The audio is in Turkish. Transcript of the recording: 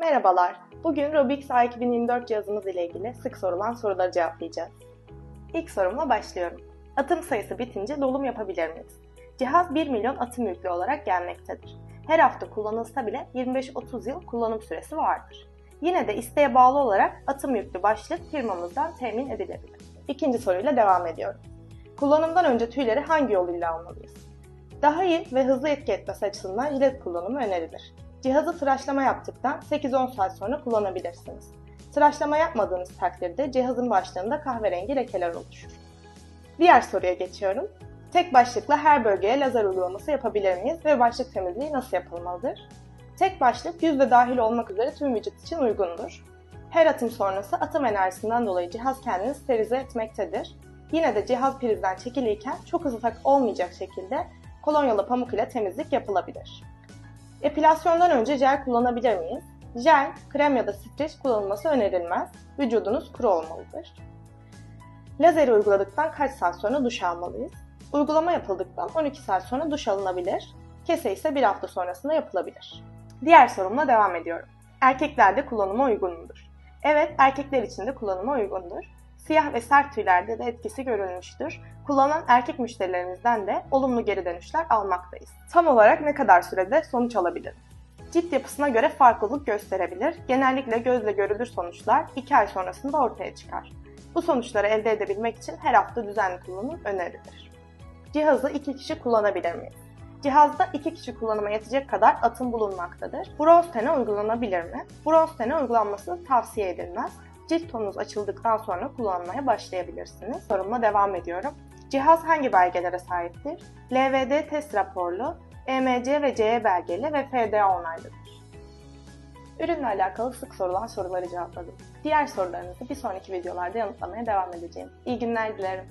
Merhabalar. Bugün Robix A2024 cihazımız ile ilgili sık sorulan soruları cevaplayacağız. İlk sorumla başlıyorum. Atım sayısı bitince dolum yapabilir miyiz? Cihaz 1 milyon atım yüklü olarak gelmektedir. Her hafta kullanılsa bile 25-30 yıl kullanım süresi vardır. Yine de isteğe bağlı olarak atım yüklü başlık firmamızdan temin edilebilir. İkinci soruyla devam ediyorum. Kullanımdan önce tüyleri hangi yol ile almalıyız? Daha iyi ve hızlı etki etmesi açısından jilet kullanımı önerilir. Cihazı tıraşlama yaptıktan 8-10 saat sonra kullanabilirsiniz. Tıraşlama yapmadığınız takdirde cihazın başlığında kahverengi lekeler oluşur. Diğer soruya geçiyorum. Tek başlıkla her bölgeye lazer uygulaması yapabilir miyiz ve başlık temizliği nasıl yapılmalıdır? Tek başlık yüz ve dahil olmak üzere tüm vücut için uygundur. Her atım sonrası atım enerjisinden dolayı cihaz kendini sterilize etmektedir. Yine de cihaz prizden çekiliyken çok hızlı tak olmayacak şekilde kolonyalı pamuk ile temizlik yapılabilir. Epilasyondan önce jel kullanabilir miyiz? Jel, krem ya da streç kullanılması önerilmez. Vücudunuz kuru olmalıdır. Lazeri uyguladıktan kaç saat sonra duş almalıyız? Uygulama yapıldıktan 12 saat sonra duş alınabilir. Kese ise bir hafta sonrasında yapılabilir. Diğer sorumla devam ediyorum. Erkeklerde kullanıma uygun mudur? Evet, erkekler için de kullanıma uygundur. Siyah ve sert tüylerde de etkisi görülmüştür. Kullanan erkek müşterilerimizden de olumlu geri dönüşler almaktayız. Tam olarak ne kadar sürede sonuç alabilir? Cilt yapısına göre farklılık gösterebilir. Genellikle gözle görülür sonuçlar 2 ay sonrasında ortaya çıkar. Bu sonuçları elde edebilmek için her hafta düzenli kullanım önerilir. Cihazı 2 kişi kullanabilir miyiz? Cihazda 2 kişi kullanıma yetecek kadar atım bulunmaktadır. Bronz tene uygulanabilir mi? Bronz tene uygulanması tavsiye edilmez cilt tonunuz açıldıktan sonra kullanmaya başlayabilirsiniz. Sorumla devam ediyorum. Cihaz hangi belgelere sahiptir? LVD test raporlu, EMC ve CE belgeli ve FDA onaylıdır. Ürünle alakalı sık sorulan soruları cevapladım. Diğer sorularınızı bir sonraki videolarda yanıtlamaya devam edeceğim. İyi günler dilerim.